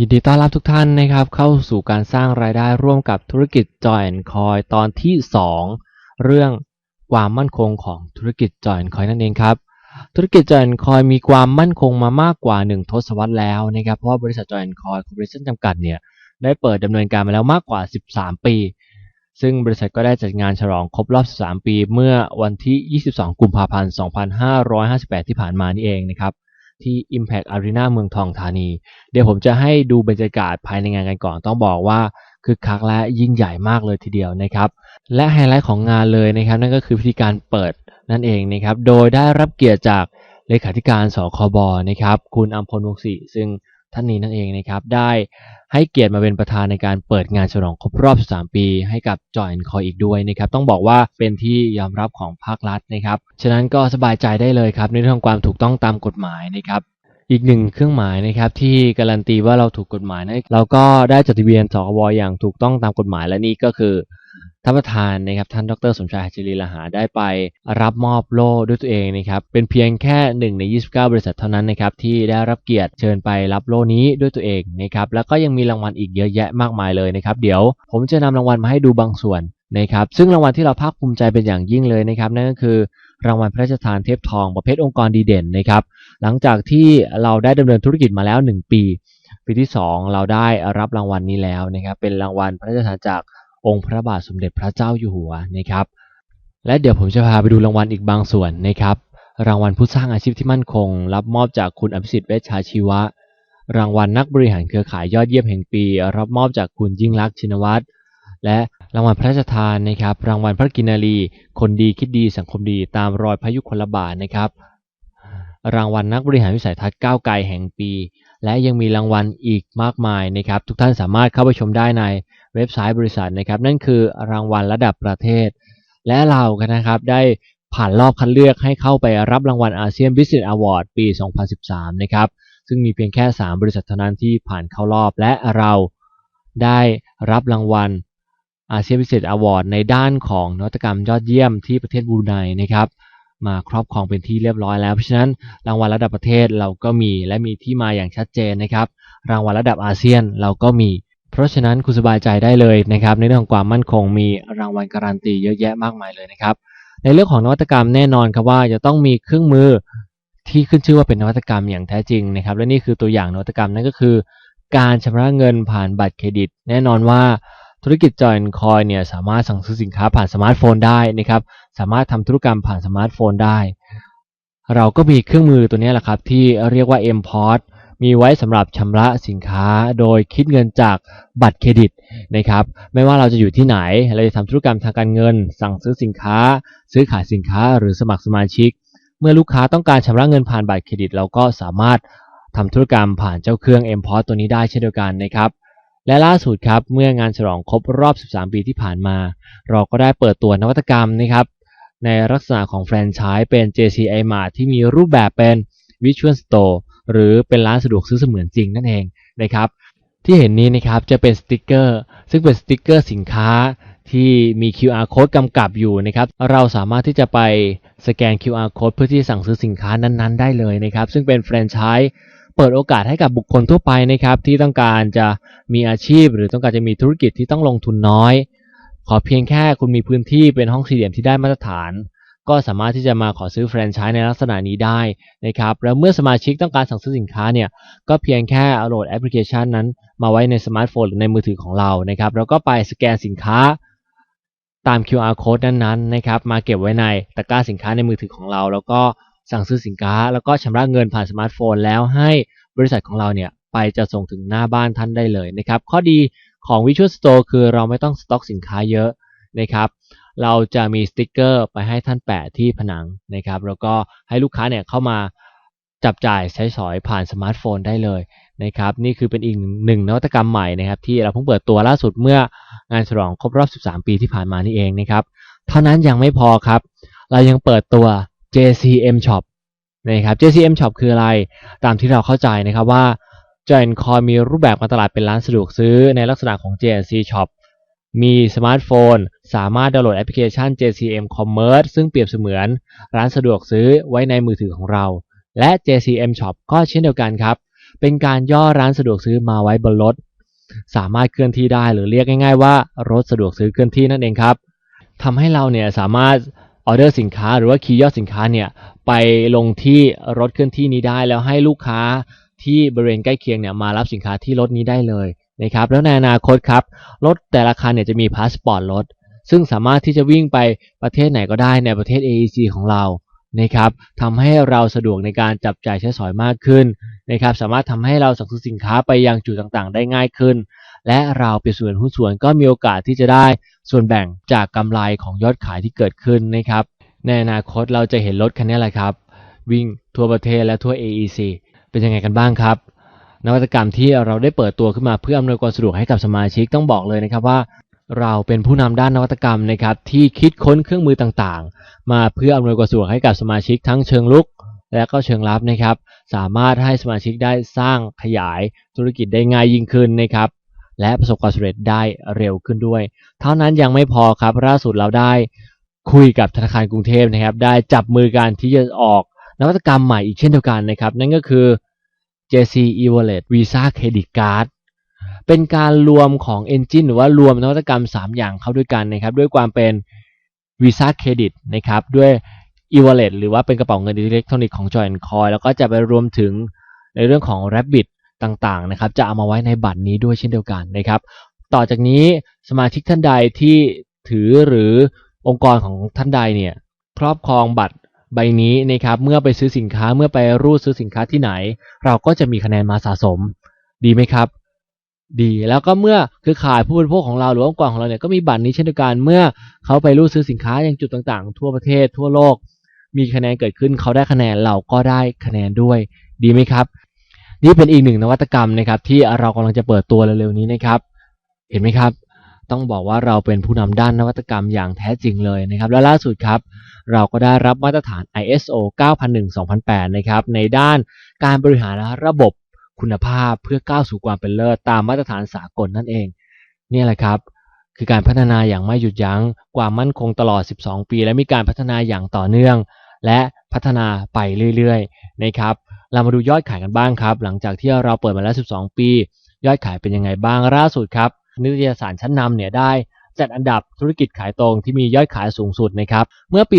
ยินดีต้อนรับทุกท่านนะครับเข้าสู่การสร้างรายได้ร่วมกับธุรกิจ Join Coin ตอนที่ 2 เรื่องความมั่นคงของธุรกิจ Join Coin นั่นเองครับ ธุรกิจ Join Coin มีความมั่นคงมามากกว่า 1 ทศวรรษแล้วนะครับเพราะว่าบริษัท Join Coin Corporation จำกัดเนี่ยได้เปิดดำเนินการมาแล้วมากกว่า 13 ปี ซึ่งบริษัทก็ได้จัดงานฉลองครบรอบ 13 ปี เมื่อวันที่ 22 กุมภาพันธ์ 2558 ที่ผ่านมานี่เองนะครับ ที่ Impact Arena เมืองทองธานี เดี๋ยวผมจะให้ดูบรรยากาศภายในงานกันก่อนต้องบอกว่าคือคักและยิ่งใหญ่มากเลยทีเดียวนะครับ และไฮไลท์ของงานเลยนะครับ นั่นก็คือพิธีการเปิดนั่นเองนะครับ โดยได้รับเกียรติจากเลขาธิการสคบนะครับ คุณอัมพลวงศรีซึ่ง ท่านนี้นั่นเองนะครับ ได้ให้เกียรติมาเป็นประธานในการเปิดงานฉลองครบรอบ 13 ปี ให้กับ Join Coin อีกด้วยนะครับ ต้องบอกว่าเป็นที่ยอมรับของภาครัฐนะครับ ฉะนั้นก็สบายใจได้เลยครับ ในเรื่องความถูกต้องตามกฎหมายนะครับอีกหนึ่งเครื่องหมายนะครับที่การันตีว่าเราถูกกฎหมายนะเราก็ได้จดทะเบียนสคบอย่างถูกต้องตามกฎหมายและนี่ก็คือ ท่านประธานนะครับท่านดรสมชายหัจรีลหาได้ไปรับมอบโล่ด้วยตัวเองนะครับเป็นเพียงแค่หนึ่งใน 29 บริษัทเท่านั้นนะครับที่ได้รับเกียรติเชิญไปรับโล่นี้ด้วยตัวเองนะครับแล้วก็ยังมีรางวัลอีกเยอะแยะมากมายเลยนะครับเดี๋ยวผมจะนำรางวัลมาให้ดูบางส่วนนะครับซึ่งรางวัลที่เราภาคภูมิใจเป็นอย่างยิ่งเลยนะครับนั่นก็คือรางวัลพระราชทานเทพทองประเภทองค์กรดีเด่นนะครับหลังจากที่เราได้ดำเนินธุรกิจมาแล้ว 1 ปี ปีที่ 2 เราได้รับรางวัลนี้แล้วนะครับเป็นรางวัลพระราชทานจาก องค์พระบาทสมเด็จพระเจ้าอยู่หัวนะครับ และเดี๋ยวผมจะพาไปดูรางวัลอีกบางส่วนนะครับ รางวัลผู้สร้างอาชีพที่มั่นคง รับมอบจากคุณอภิสิทธิ์เวชชาชีวะ รางวัลนักบริหารเครือข่ายยอดเยี่ยมแห่งปี รับมอบจากคุณยิ่งลักษณ์ชินวัตรและรางวัลพระราชทานนะครับ รางวัลพระกินารี คนดีคิดดีสังคมดีตามรอยพระยุคลบาทนะครับ รางวัลนักบริหารวิสัยทัศน์ก้าวไกลแห่งปี และยังมีรางวัลอีกมากมายนะครับ ทุกท่านสามารถเข้าไปชมได้ใน เว็บไซต์บริษัทนะครับ นั่นคือรางวัลระดับประเทศ และเรากันนะครับได้ผ่านรอบคัดเลือกให้เข้าไปรับรางวัลอาเซียน Business Award ปี 2013 นะครับ ซึ่งมีเพียงแค่ 3 บริษัทเท่านั้นที่ผ่านเข้ารอบและเราได้รับรางวัลอาเซียน Business Award ในด้านของนวัตกรรมยอดเยี่ยมที่ประเทศบรูไนนะครับมาครอบครองเป็นที่เรียบร้อยแล้ว เพราะฉะนั้นรางวัลระดับประเทศเราก็มีและมีที่มาอย่างชัดเจนนะครับ รางวัลระดับอาเซียนเราก็มี เพราะฉะนั้นคุณสบายใจได้เลยนะครับ ในเรื่องของความมั่นคงมีรางวัลการันตีเยอะแยะมากมายเลยนะครับ ในเรื่องของนวัตกรรมแน่นอนครับว่าจะต้องมีเครื่องมือที่ขึ้นชื่อว่าเป็นนวัตกรรมอย่างแท้จริงนะครับ และนี่คือตัวอย่างนวัตกรรมนั่นก็คือ การชำระเงินผ่านบัตรเครดิต แน่นอนว่าธุรกิจจอยคอยเนี่ยสามารถสั่งซื้อสินค้าผ่านสมาร์ทโฟนได้นะครับ สามารถทำธุรกรรมผ่านสมาร์ทโฟนได้ เราก็มีเครื่องมือตัวนี้แหละครับที่เรียกว่า m p o r t มีไว้สำหรับชำระสินค้าโดยคิดเงินจากบัตรเครดิตนะครับ ไม่ว่าเราจะอยู่ที่ไหน เราจะทำธุรกรรมทางการเงิน สั่งซื้อสินค้า ซื้อขายสินค้าหรือสมัครสมาชิก เมื่อลูกค้าต้องการชำระเงินผ่านบัตรเครดิต เราก็สามารถทำธุรกรรมผ่านเจ้าเครื่อง m p o r t ตัวนี้ได้เช่นเดียวกันนะครับและล่าสุดครับเมื่องานฉลองครบรอบ 13 ปีที่ผ่านมา เราก็ได้เปิดตัวนวัตกรรมนะครับในลักษณะของแฟรนไชส์เป็น JCI Mart ที่มีรูปแบบเป็น Visual Store หรือเป็นร้านสะดวกซื้อเสมือนจริงนั่นเองนะครับที่เห็นนี้นะครับจะเป็นสติกเกอร์ ซึ่งเป็นสติกเกอร์สินค้าที่มี QR code กำกับอยู่นะครับเราสามารถที่จะไปสแกน QR code เพื่อที่สั่งซื้อสินค้านั้นๆ ได้เลยนะครับซึ่งเป็นแฟรนไชส์เปิดโอกาสให้กับบุคคลทั่วไปนะครับที่ต้องการจะมีอาชีพ หรือต้องการจะมีธุรกิจที่ต้องลงทุนน้อย ขอเพียงแค่คุณมีพื้นที่เป็นห้องสี่เหลี่ยมที่ได้มาตรฐาน ก็สามารถที่จะมาขอซื้อแฟรนไชส์ในลักษณะนี้ได้นะครับแล้วเมื่อสมาชิกต้องการสั่งซื้อสินค้าเนี่ยก็เพียงแค่โหลดแอปพลิเคชันนั้น มาไว้ในสมาร์ทโฟนหรือในมือถือของเรานะครับแล้วก็ไปสแกนสินค้าตาม QR code นั้นๆนะครับมาเก็บไว้ในตะกร้าสินค้าในมือถือของเรา แล้วก็สั่งซื้อสินค้า แล้วก็ชำระเงินผ่านสมาร์ทโฟน แล้วให้บริษัทของเราเนี่ยไปจะส่งถึงหน้าบ้านท่านได้เลยนะครับข้อดีของ Visual Store คือเราไม่ต้องสต็อกสินค้าเยอะนะครับ เราจะมีสติกเกอร์ไปให้ท่านแปะที่ผนังนะครับ แล้วก็ให้ลูกค้าเนี่ยเข้ามาจับจ่ายใช้สอยผ่านสมาร์ทโฟนได้เลยนะครับ นี่คือเป็นอีกหนึ่งนวัตกรรมใหม่นะครับ ที่เราเพิ่งเปิดตัวล่าสุดเมื่องานฉลองครบรอบ 13 ปีที่ผ่านมานี่เองนะครับ เท่านั้นยังไม่พอครับ เรายังเปิดตัว JCM Shop นะครับ JCM Shop คืออะไร ตามที่เราเข้าใจนะครับว่า Join c o i มีรูปแบบการตลาดเป็นร้านสะดวกซื้อในลักษณะของ JC Shop มีสมาร์ทโฟน สามารถดาวน์โหลดแอปพลิเคชัน JCM Commerce ซึ่งเปรียบเสมือน ร้านสะดวกซื้อไว้ในมือถือของเรา และ JCM Shop ก็เช่นเดียวกันครับ เป็นการย่อร้านสะดวกซื้อมาไว้บนรถ สามารถเคลื่อนที่ได้หรือเรียกง่าย ๆ ว่ารถสะดวกซื้อเคลื่อนที่นั่นเองครับทำให้เราเนี่ยสามารถออเดอร์สินค้าหรือว่าคีย์ยอดสินค้าเนี่ยไปลงที่รถเคลื่อนที่นี้ได้แล้วให้ลูกค้าที่บริเวณใกล้เคียงเนี่ยมารับสินค้าที่รถนี้ได้เลย นะครับแล้วในอนาคตครับรถแต่ละคันเนี่ยจะมีพาสปอร์ตรถซึ่งสามารถที่จะวิ่งไปประเทศไหนก็ได้ในประเทศ AEC ของเรานะครับทำให้เราสะดวกในการจับจ่ายใช้สอยมากขึ้นนะครับสามารถทำให้เราสั่งซื้อสินค้าไปยังจุดต่างๆ ได้ง่ายขึ้น และเราเป็นส่วนหุ้นส่วนก็มีโอกาสที่จะได้ส่วนแบ่งจากกำไรของยอดขายที่เกิดขึ้นนะครับในอนาคตเราจะเห็นรถคันนี้แหละครับ วิ่งทั่วประเทศและทั่ว AEC เป็นยังไงกันบ้างครับ นวัตกรรมที่เราได้เปิดตัวขึ้นมาเพื่ออำนวยความสะดวกให้กับสมาชิกต้องบอกเลยนะครับว่า เราเป็นผู้นำด้านนวัตกรรมนะครับที่คิดค้นเครื่องมือต่างๆ มาเพื่ออำนวยความสะดวกให้กับสมาชิกทั้งเชิงลุก และก็เชิงลับนะครับ สามารถให้สมาชิกได้สร้างขยายธุรกิจได้ง่ายยิ่งขึ้นนะครับและประสบความสำเร็จได้เร็วขึ้นด้วย เท่านั้นยังไม่พอครับล่าสุดเราได้คุยกับธนาคารกรุงเทพนะครับ ได้จับมือกันที่จะออกนวัตกรรมใหม่อีกเช่นเดียวกันนะครับ นั่นก็คือ JC e-wallet Visa Credit Card เป็นการรวมของ Engine หรือว่ารวมนวัตกรรม 3 อย่างเข้าด้วยกันนะครับ ด้วยความเป็น Visa Credit นะครับ ด้วย e-wallet หรือว่าเป็นกระเป๋าเงินอิเล็กทรอนิกส์ของ Joy Coin แล้วก็จะไปรวมถึงในเรื่องของ Rabbit ต่างๆนะครับ จะเอามาไว้ในบัตรนี้ด้วยเช่นเดียวกันนะครับ ต่อจากนี้สมาชิกท่านใดที่ถือหรือองค์กรของท่านใดเนี่ยครอบครองบัตร ใบนี้นะครับเมื่อไปซื้อสินค้าเมื่อไปรูดซื้อสินค้าที่ไหน เราก็จะมีคะแนนมาสะสม ดีไหมครับ ดีแล้วก็เมื่อคือขายผู้บริโภคของเราหรือองค์กรของเราเนี่ยก็มีบัตรนี้เช่นเดียวกันเมื่อเขาไปรูดซื้อสินค้าอย่างจุดต่างๆ ทั่วประเทศทั่วโลก มีคะแนนเกิดขึ้นเขาได้คะแนนเราก็ได้คะแนนด้วย ดีไหมครับ นี่เป็นอีกหนึ่งนวัตกรรมนะครับที่เรากำลังจะเปิดตัวเร็วๆนี้นะครับ เห็นไหมครับ ต้องบอกว่าเราเป็นผู้นำด้านนวัตกรรมอย่างแท้จริงเลยนะครับ และล่าสุดครับ เราก็ได้รับมาตรฐาน ISO 9001-2008 นะครับ ในด้านการบริหารระบบคุณภาพเพื่อก้าวสู่ความเป็นเลิศตามมาตรฐานสากลนั่นเอง นี่แหละครับ คือการพัฒนาอย่างไม่หยุดยัง้งความมั่นคงตลอด 12 ปี และมีการพัฒนาอย่างต่อเนื่อง และพัฒนาไปเรื่อยๆนะครับเรามาดูยอดขายกันบ้างครับ หลังจากที่เราเปิดมาแล้ว 12 ปี ยอดขายเป็นยังไงบ้างล่าสุดครับ นิตยสารชั้นนำเนี่ยได้จัดอันดับธุรกิจขายตรงที่มียอดขายสูงสุดนะครับ เมื่อปี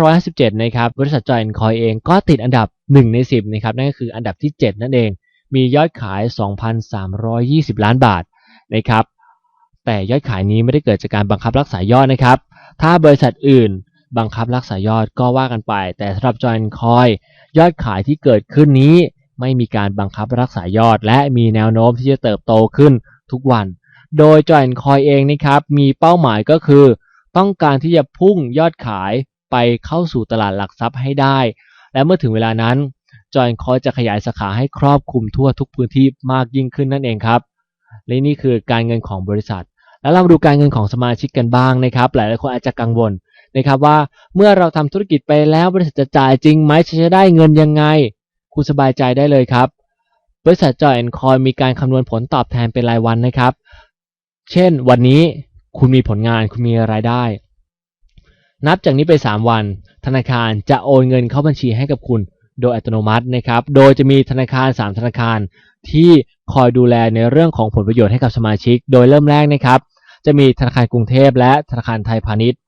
2557 นะครับ บริษัทจอยคอยเองก็ติดอันดับ 1 ใน 10 นะครับ นั่นก็คืออันดับที่ 7 นั่นเอง มียอดขาย 2,320 ล้านบาทนะครับ แต่ยอดขายนี้ไม่ได้เกิดจากการบังคับรักษายอดนะครับ ถ้าบริษัทอื่นบังคับรักษายอดก็ว่ากันไป แต่สำหรับจอยคอยยอดขายที่เกิดขึ้นนี้ ไม่มีการบังคับรักษายอด และมีแนวโน้มที่จะเติบโตขึ้นทุกวัน โดยจอยคอยเองนะครับมีเป้าหมายก็คือ ต้องการที่จะพุ่งยอดขายไปเข้าสู่ตลาดหลักทรัพย์ให้ได้ และเมื่อถึงเวลานั้นจอยคอยจะขยายสาขาให้ครอบคลุมทั่วทุกพื้นที่มากยิ่งขึ้นนั่นเองครับและนี่คือการเงินของบริษัท แล้วเรามาดูการเงินของสมาชิกกันบ้างนะครับ หลายๆคนอาจจะกังวลนะครับว่าเมื่อเราทำธุรกิจไปแล้วบริษัทจะจ่ายจริงไหมจะได้เงินยังไง คุณสบายใจได้เลยครับ บริษัทจอยแอนคอยมีการคำนวณผลตอบแทนเป็นรายวันนะครับ เช่น วันนี้คุณมีผลงานคุณมีรายได้ นับจากนี้ไป 3 วัน ธนาคารจะโอนเงินเข้าบัญชีให้กับคุณโดยอัตโนมัตินะครับ โดยจะมีธนาคาร 3 ธนาคารที่คอยดูแลในเรื่องของผลประโยชน์ให้กับสมาชิก โดยเริ่มแรกนะครับ จะมีธนาคารกรุงเทพและธนาคารไทยพาณิชย์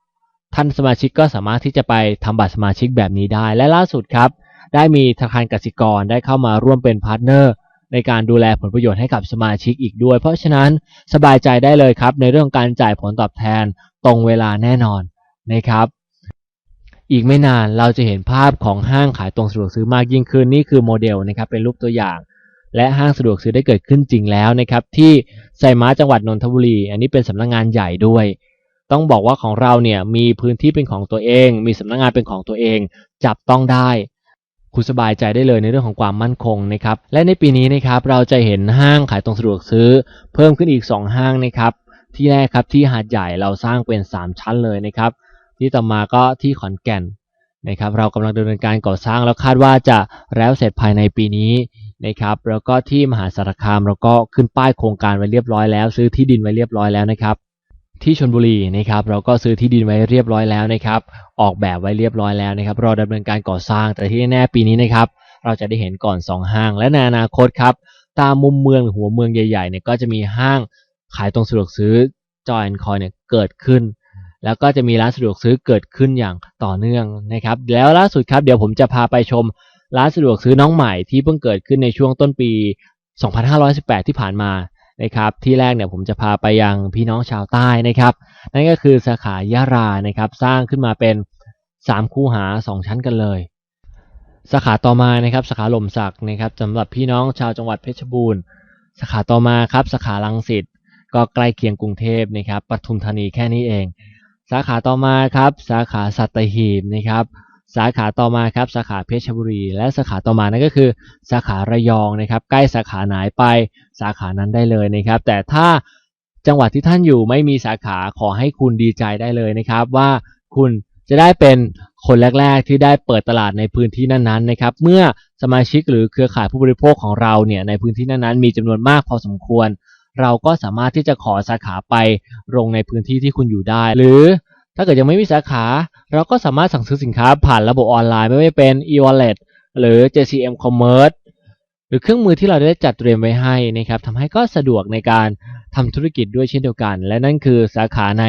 ท่านสมาชิกก็สามารถที่จะไปทำบัตรสมาชิกแบบนี้ได้ และล่าสุดครับ ได้มีธนาคารกสิกรได้เข้ามาร่วมเป็นพาร์ทเนอร์ ในการดูแลผลประโยชน์ให้กับสมาชิกอีกด้วย เพราะฉะนั้นสบายใจได้เลยครับ ในเรื่องการจ่ายผลตอบแทนตรงเวลาแน่นอนนะครับอีกไม่นานเราจะเห็นภาพของห้างขายตรงสะดวกซื้อมากยิ่งขึ้นนี่คือโมเดลนะครับเป็นรูปตัวอย่าง และห้างสะดวกซื้อได้เกิดขึ้นจริงแล้วนะครับที่ไซม้าจังหวัดนนทบุรี อันนี้เป็นสำนักงงานใหญ่ด้วย ต้องบอกว่าของเราเนี่ยมีพื้นที่เป็นของตัวเอง มีสำนักงงานเป็นของตัวเอง จับต้องได้ คุณสบายใจได้เลยในเรื่องของความมั่นคงนะครับและในปีนี้นะครับเราจะเห็นห้างขายตรงสะดวกซื้อ เพิ่มขึ้นอีก 2 ห้างนะครับที่แรกครับที่หาดใหญ่เราสร้างเป็น 3 ชั้นเลยนะครับที่ต่อมาก็ที่ขอนแก่นนะครับเรากำลังดำเนินการก่อสร้างแล้วคาดว่าจะแล้วเสร็จภายในปีนี้นะครับแล้วก็ที่มหาสารคามเราก็ขึ้นป้ายโครงการไว้เรียบร้อยแล้ว ซื้อที่ดินไว้เรียบร้อยแล้วนะครับ ที่ชนบุรีนะครับเราก็ซื้อที่ดินไว้เรียบร้อยแล้วนะครับ ออกแบบไว้เรียบร้อยแล้วนะครับรอดำเนินการก่อสร้างแต่ที่แน่ๆปีนี้นะครับเราจะได้เห็นก่อน 2 ห้าง และในอนาคตครับตามมุมเมืองหรือหัวเมืองใหญ่ๆเนี่ยก็จะมีห้างขายตรงสะดวกซื้อ Joy and Coin เนี่ยเกิดขึ้น แล้วก็จะมีร้านสะดวกซื้อเกิดขึ้นอย่างต่อเนื่องนะครับแล้วล่าสุดครับเดี๋ยวผมจะพาไปชมร้านสะดวกซื้อน้องใหม่ที่เพิ่งเกิดขึ้นในช่วงต้นปี 2518 ที่ผ่านมา นะครับที่แรกเนี่ยผมจะพาไปยังพี่น้องชาวใต้นะครับ นั่นก็คือสาขายะรานะครับ สร้างขึ้นมาเป็น 3 คูหา 2 ชั้นกันเลยสาขาต่อมานะครับสาขาหล่มสักนะครับสำหรับพี่น้องชาวจังหวัดเพชรบูรณ์สาขาต่อมาครับสาขาลังสิตก็ใกล้เคียงกรุงเทพนะครับปทุมธานีแค่นี้เอง สาขาต่อมาครับสาขาสัตหีบนะครับ สาขาต่อมาครับสาขาเพชรบุรี และสาขาต่อมานั่นก็คือ สาขาระยองนะครับ ใกล้สาขาไหนไปสาขานั้นได้เลยนะครับ แต่ถ้าจังหวัดที่ท่านอยู่ไม่มีสาขาขอให้คุณดีใจได้เลยนะครับ ว่าคุณจะได้เป็นคนแรก ๆ ที่ได้เปิดตลาดในพื้นที่นั้นๆนะครับ เมื่อสมาชิกหรือเครือข่ายผู้บริโภคของเราเนี่ยในพื้นที่นั้นๆมีจำนวนมากพอสมควร เราก็สามารถที่จะขอสาขาไปลงในพื้นที่ที่คุณอยู่ได้ หรือ ถ้าเกิดยังไม่มีสาขา เราก็สามารถสั่งซื้อสินค้าผ่านระบบออนไลน์ไม่ว่าจะเป็น e-wallet หรือ JCM Commerce หรือเครื่องมือที่เราได้จัดเตรียมไว้ให้นะครับทำให้ก็สะดวกในการทำธุรกิจด้วยเช่นเดียวกัน และนั่นคือสาขาใน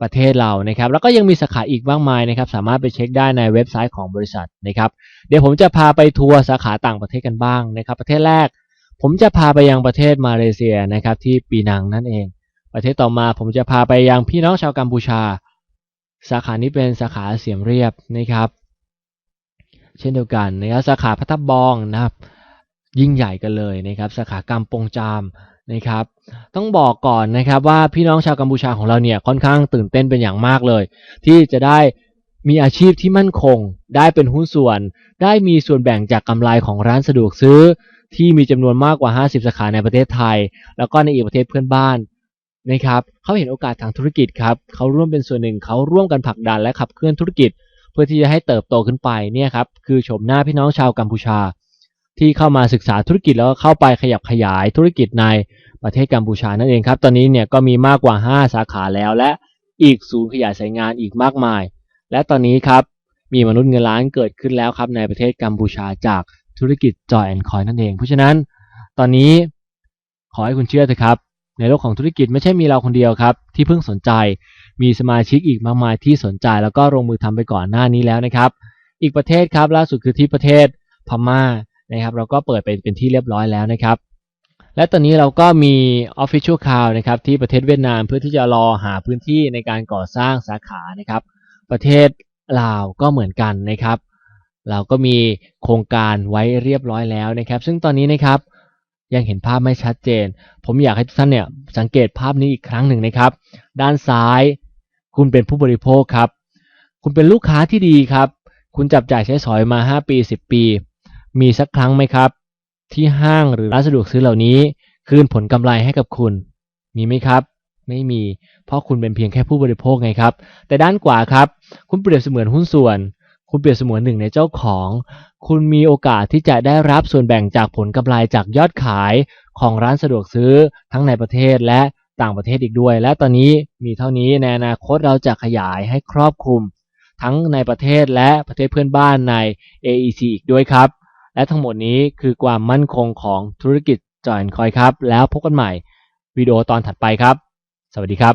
ประเทศเรานะครับ แล้วก็ยังมีสาขาอีกมากมายนะครับ สามารถไปเช็คได้ในเว็บไซต์ของบริษัทนะครับ เดี๋ยวผมจะพาไปทัวร์สาขาต่างประเทศกันบ้างนะครับ ประเทศแรก ผมจะพาไปยังประเทศมาเลเซียนะครับที่ปีนังนั่นเอง ประเทศต่อมาผมจะพาไปยังพี่น้องชาวกัมพูชา สาขานี้เป็นสาขาเสียมเรียบนะครับ เช่นเดียวกันนะครับสาขาพัทบองนะครับยิ่งใหญ่กันเลยนะครับสาขากำปงจามนะครับต้องบอกก่อนนะครับว่าพี่น้องชาวกัมพูชาของเราเนี่ยค่อนข้างตื่นเต้นเป็นอย่างมากเลย ที่จะได้มีอาชีพที่มั่นคง ได้เป็นหุ้นส่วน ได้มีส่วนแบ่งจากกำไรของร้านสะดวกซื้อ ที่มีจำนวนมากกว่า 50 สาขาในประเทศไทย แล้วก็ในอีกประเทศเพื่อนบ้าน นะครับเขาเห็นโอกาสทางธุรกิจครับเขาร่วมเป็นส่วนหนึ่งเขาร่วมกันผลักดันและขับเคลื่อนธุรกิจ เพื่อที่จะให้เติบโตขึ้นไปเนี่ยครับคือชมหน้าพี่น้องชาวกัมพูชา ที่เข้ามาศึกษาธุรกิจแล้วก็เข้าไปขยับขยายธุรกิจในประเทศกัมพูชานั่นเองครับ ตอนนี้เนี่ยก็มีมากกว่า 5 สาขาแล้วและอีกศูนย์ขยายสายงานอีกมากมาย และตอนนี้ครับมีมนุษย์เงินล้านเกิดขึ้นแล้วครับในประเทศกัมพูชาจากธุรกิจจอยแอนคอยนั่นเอง เพราะฉะนั้นตอนนี้ขอให้คุณเชื่อเถอะครับ ในโลกของธุรกิจไม่ใช่มีเราคนเดียวครับ ที่เพิ่งสนใจ มีสมาชิกอีกมากมายที่สนใจแล้วก็ลงมือทำไปก่อนหน้านี้แล้วนะครับ อีกประเทศครับล่าสุดคือที่ประเทศพม่านะครับ เราก็เปิดไปเป็นที่เรียบร้อยแล้วนะครับ และตอนนี้เราก็มี Official Cloud นะครับที่ประเทศเวียดนามเพื่อที่จะรอหาพื้นที่ในการก่อสร้างสาขานะครับ ประเทศลาวก็เหมือนกันนะครับ เราก็มีโครงการไว้เรียบร้อยแล้วนะครับ ซึ่งตอนนี้นะครับ ยังเห็นภาพไม่ชัดเจน ผมอยากให้ทุกท่านเนี่ยสังเกตภาพนี้อีกครั้งหนึ่งนะครับ ด้านซ้าย คุณเป็นผู้บริโภคครับ คุณเป็นลูกค้าที่ดีครับ คุณจับจ่ายใช้สอยมา 5 ปี 10 ปี มีสักครั้งไหมครับ ที่ห้างหรือร้านสะดวกซื้อเหล่านี้ คืนผลกำไรให้กับคุณ มีไหมครับ ไม่มี เพราะคุณเป็นเพียงแค่ผู้บริโภคไงครับ แต่ด้านขวาครับ คุณเปรียบเสมือนหุ้นส่วน คุณเปรียบเสมือนหนึ่งในเจ้าของ คุณมีโอกาสที่จะได้รับส่วนแบ่งจากผลกำไรจากยอดขายของร้านสะดวกซื้อทั้งในประเทศและต่างประเทศอีกด้วย และตอนนี้มีเท่านี้ในอนาคตเราจะขยายให้ครอบคลุม ทั้งในประเทศและประเทศเพื่อนบ้านใน AEC อีกด้วยครับ และทั้งหมดนี้คือความมั่นคงของธุรกิจจอยคอยครับ แล้วพบกันใหม่วิดีโอตอนถัดไปครับ สวัสดีครับ